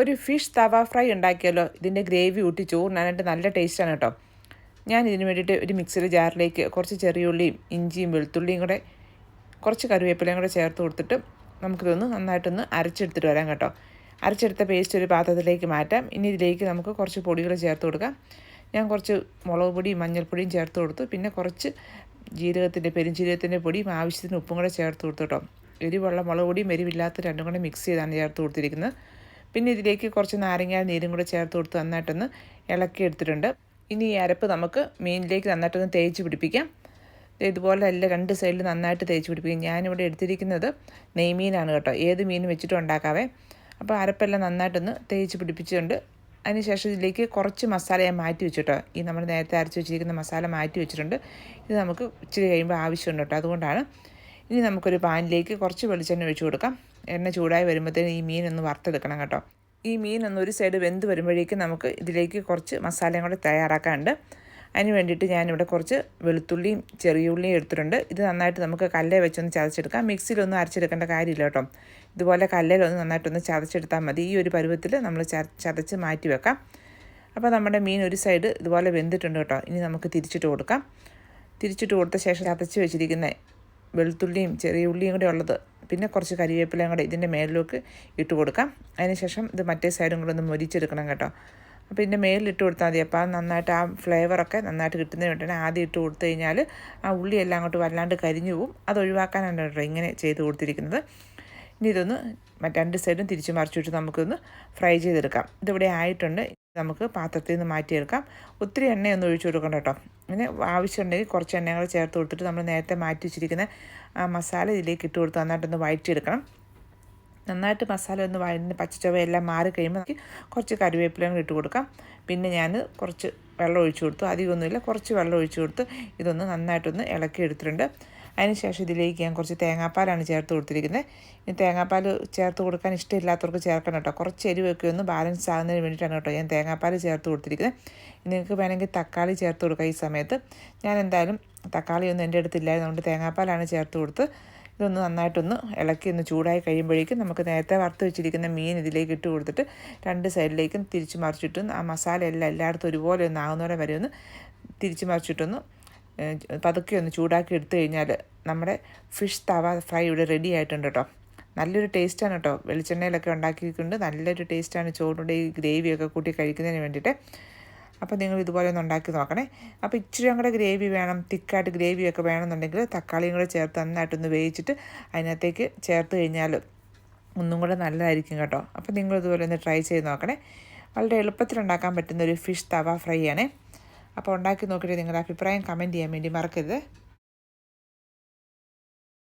ഒരു fish tawa fry ഉണ്ടാക്കിയാലോ? ഇതിന്റെ ഗ്രേവി ഊട്ടി ചോറിനാനായിട്ട് നല്ല ടേസ്റ്റാണ് കേട്ടോ. ഞാൻ ഇതിന് വേണ്ടിയിട്ട് ഒരു മിക്സിയുടെ ജാറിലേക്ക് കുറച്ച് ചെറിയുള്ളിയും ഇഞ്ചിയും വെളുത്തുള്ളിയും കൂടെ കുറച്ച് കറിവേപ്പിലയും കൂടെ ചേർത്ത് കൊടുത്തിട്ട് നമുക്കിതൊന്ന് നന്നായിട്ടൊന്ന് അരച്ചെടുത്തിട്ട് വരാം കേട്ടോ. അരച്ചെടുത്ത പേസ്റ്റ് ഒരു പാത്രത്തിലേക്ക് മാറ്റാം. ഇനി ഇതിലേക്ക് നമുക്ക് കുറച്ച് പൊടികൾ ചേർത്ത് കൊടുക്കാം. ഞാൻ കുറച്ച് മുളക് പൊടിയും മഞ്ഞൾപ്പൊടിയും ചേർത്ത് കൊടുത്തു. പിന്നെ കുറച്ച് ജീരകത്തിന്റെ പെരുംജീരകത്തിന്റെ പൊടിയും ആവശ്യത്തിന് ഉപ്പും കൂടെ ചേർത്ത് കൊടുത്തു കേട്ടോ. എരിവുള്ള മുളക് പൊടിയും എരിവില്ലാത്ത രണ്ടും കൂടെ മിക്സ് ചെയ്താണ് ചേർത്ത് കൊടുത്തിരിക്കുന്നത്. പിന്നെ ഇതിലേക്ക് കുറച്ച് നാരങ്ങ നീരും കൂടെ ചേർത്ത് കൊടുത്ത് നന്നായിട്ടൊന്ന് ഇളക്കി എടുത്തിട്ടുണ്ട്. ഇനി ഈ അരപ്പ് നമുക്ക് മീനിലേക്ക് നന്നായിട്ടൊന്ന് തേച്ച് പിടിപ്പിക്കാം. ഇതുപോലെ എല്ലാം രണ്ട് സൈഡിൽ നന്നായിട്ട് തേച്ച് പിടിപ്പിക്കും. ഞാനിവിടെ എടുത്തിരിക്കുന്നത് നെയ്മീനാണ് കേട്ടോ. ഏത് മീൻ വെച്ചിട്ടും ഉണ്ടാക്കാവേ. അപ്പോൾ അരപ്പെല്ലാം നന്നായിട്ടൊന്ന് തേച്ച് പിടിപ്പിച്ചുകൊണ്ട് അതിനുശേഷം ഇതിലേക്ക് കുറച്ച് മസാല ഞാൻ മാറ്റി വെച്ചിട്ടോ. ഈ നമ്മൾ നേരത്തെ അരച്ച് വെച്ചിരിക്കുന്ന മസാല മാറ്റി വെച്ചിട്ടുണ്ട്. ഇത് നമുക്ക് ഇച്ചിരി കഴിയുമ്പോൾ ആവശ്യമുണ്ട് കേട്ടോ. അതുകൊണ്ടാണ്. ഇനി നമുക്കൊരു പാനിലേക്ക് കുറച്ച് വെളിച്ചെണ്ണ ഒഴിച്ചു കൊടുക്കാം. എണ്ണ ചൂടായി വരുമ്പോഴത്തേന് ഈ മീൻ ഒന്ന് വറുത്തെടുക്കണം കേട്ടോ. ഈ മീൻ ഒന്ന് ഒരു സൈഡ് വെന്ത് വരുമ്പോഴേക്കും നമുക്ക് ഇതിലേക്ക് കുറച്ച് മസാലയും കൂടെ തയ്യാറാക്കാനുണ്ട്. അതിന് വേണ്ടിയിട്ട് ഞാനിവിടെ കുറച്ച് വെളുത്തുള്ളിയും ചെറിയ ഉള്ളിയും എടുത്തിട്ടുണ്ട്. ഇത് നന്നായിട്ട് നമുക്ക് കല്ലേ വെച്ചൊന്ന് ചതച്ചെടുക്കാം. മിക്സിയിലൊന്നും അരച്ചെടുക്കേണ്ട കാര്യമില്ല കേട്ടോ. ഇതുപോലെ കല്ലിലൊന്ന് നന്നായിട്ടൊന്ന് ചതച്ചെടുത്താൽ മതി. ഈ ഒരു പരുവത്തിൽ നമ്മൾ ചതച്ച് മാറ്റി വെക്കാം. അപ്പോൾ നമ്മുടെ മീൻ ഒരു സൈഡ് ഇതുപോലെ വെന്തിട്ടുണ്ട് കേട്ടോ. ഇനി നമുക്ക് തിരിച്ചിട്ട് കൊടുക്കാം. തിരിച്ചിട്ട് കൊടുത്ത ശേഷം ചതച്ച് വെച്ചിരിക്കുന്ന വെളുത്തുള്ളിയും ചെറിയ ഉള്ളിയും കൂടെ ഉള്ളത് പിന്നെ കുറച്ച് കരിവേപ്പിലയും കൂടെ ഇതിന്റെ മേലിലേക്ക് ഇട്ട് കൊടുക്കാം. അതിനുശേഷം ഇത് മറ്റേ സൈഡും കൂടെ ഒന്ന് മൊരിച്ചെടുക്കണം കേട്ടോ. അപ്പോൾ ഇതിന്റെ മേലിൽ ഇട്ട് കൊടുത്താൽ മതി. അപ്പോൾ നന്നായിട്ട് ആ ഫ്ലേവറൊക്കെ നന്നായിട്ട് കിട്ടുന്നതിന് വേണ്ടിയാണ് ആദ്യം ഇട്ട് കൊടുത്തു കഴിഞ്ഞാൽ ആ ഉള്ളി എല്ലാം അങ്ങോട്ട് വല്ലാണ്ട് കരിഞ്ഞു പോവും. അത് ഒഴിവാക്കാനാണ് കേട്ടോ ഇങ്ങനെ ചെയ്ത് കൊടുത്തിരിക്കുന്നത്. ഇനി ഇതൊന്ന് മറ്റ് രണ്ട് സൈഡും തിരിച്ച് മറിച്ചിട്ട് നമുക്കൊന്ന് ഫ്രൈ ചെയ്തെടുക്കാം. ഇതിവിടെ ആയിട്ടുണ്ട്. നമുക്ക് പാത്രത്തിൽ നിന്ന് മാറ്റിയെടുക്കാം. ഒത്തിരി എണ്ണയൊന്നും ഒഴിച്ചു കൊടുക്കണം കേട്ടോ. പിന്നെ ആവശ്യമുണ്ടെങ്കിൽ കുറച്ച് എണ്ണ കൂടെ ചേർത്ത് കൊടുത്തിട്ട് നമ്മൾ നേരത്തെ മാറ്റി വെച്ചിരിക്കുന്ന മസാല ഇതിലേക്ക് ഇട്ട് കൊടുത്ത് നന്നായിട്ടൊന്ന് വഴറ്റിയെടുക്കണം. നന്നായിട്ട് മസാല ഒന്ന് വഴന്ന് പച്ചച്ചവയെല്ലാം മാറി കഴിയുമ്പോൾ നമുക്ക് കുറച്ച് കറിവേപ്പിലയും കൂടി ഇട്ട് കൊടുക്കാം. പിന്നെ ഞാൻ കുറച്ച് വെള്ളം ഒഴിച്ചു കൊടുത്തു. അധികമൊന്നുമില്ല. കുറച്ച് വെള്ളം ഒഴിച്ചു കൊടുത്ത് ഇതൊന്ന് നന്നായിട്ടൊന്ന് ഇളക്കി എടുത്തിട്ടുണ്ട് അതിനുശേഷം ഇതിലേക്ക് ഞാൻ കുറച്ച് തേങ്ങാപ്പാലാണ് ചേർത്ത് കൊടുത്തിരിക്കുന്നത്. ഇനി തേങ്ങാപ്പാൽ ചേർത്ത് കൊടുക്കാൻ ഇഷ്ടമില്ലാത്തവർക്ക് ചേർക്കണം കേട്ടോ. കുറച്ച് എരിവൊക്കെ ഒന്ന് ബാലൻസ് ആകുന്നതിന് വേണ്ടിയിട്ടാണ് കേട്ടോ ഞാൻ തേങ്ങാപ്പാൽ ചേർത്ത് കൊടുത്തിരിക്കുന്നത്. നിങ്ങൾക്ക് വേണമെങ്കിൽ തക്കാളി ചേർത്ത് കൊടുക്കാം ഈ സമയത്ത്. ഞാൻ എന്തായാലും തക്കാളി ഒന്നും എന്റെ അടുത്തില്ലായിരുന്നു അതുകൊണ്ട് തേങ്ങാപ്പാലാണ് ചേർത്ത് കൊടുത്ത് ഇതൊന്ന് നന്നായിട്ടൊന്ന് ഇളക്കി ഒന്ന് ചൂടായി കഴിയുമ്പോഴേക്കും നമുക്ക് നേരത്തെ വറുത്ത് വെച്ചിരിക്കുന്ന മീൻ ഇതിലേക്ക് ഇട്ട് കൊടുത്തിട്ട് രണ്ട് സൈഡിലേക്കും തിരിച്ച് മറിച്ചിട്ടും ആ മസാല എല്ലാം എല്ലായിടത്തും ഒരുപോലെ ഒന്ന് ആകുന്നവരെ വരെ ഒന്ന് തിരിച്ച് മറിച്ചിട്ടൊന്ന് പതുക്കെ ഒന്ന് ചൂടാക്കി എടുത്തു കഴിഞ്ഞാൽ നമ്മുടെ ഫിഷ് തവ ഫ്രൈ ഇവിടെ റെഡി ആയിട്ടുണ്ട് കേട്ടോ നല്ലൊരു ടേസ്റ്റാണ് കേട്ടോ വെളിച്ചെണ്ണയിലൊക്കെ ഉണ്ടാക്കിയിട്ടുണ്ട്. നല്ലൊരു ടേസ്റ്റാണ് ചോറിന്റെ ഈ ഗ്രേവിയൊക്കെ കൂട്ടി കഴിക്കുന്നതിന് വേണ്ടിയിട്ട്. അപ്പോൾ നിങ്ങൾ ഇതുപോലെ ഒന്ന് ഉണ്ടാക്കി നോക്കണേ. അപ്പോൾ ഇച്ചിരി കൂടെ ഗ്രേവി വേണം തിക്കായിട്ട് ഗ്രേവിയൊക്കെ വേണമെന്നുണ്ടെങ്കിൽ തക്കാളിയും കൂടെ ചേർത്ത് നന്നായിട്ടൊന്ന് വേവിച്ചിട്ട് അതിനകത്തേക്ക് ചേർത്ത് കഴിഞ്ഞാൽ ഒന്നും കൂടെ നല്ലതായിരിക്കും കേട്ടോ. അപ്പോൾ നിങ്ങൾ ഇതുപോലെ ഒന്ന് ട്രൈ ചെയ്ത് നോക്കണേ. വളരെ എളുപ്പത്തിൽ ഉണ്ടാക്കാൻ പറ്റുന്ന ഒരു ഫിഷ് തവ ഫ്രൈ ആണേ. അപ്പോൾ ഉണ്ടാക്കി നോക്കിയിട്ട് നിങ്ങളുടെ അഭിപ്രായം കമന്റ് ചെയ്യാൻ വേണ്ടി മറക്കരുത്.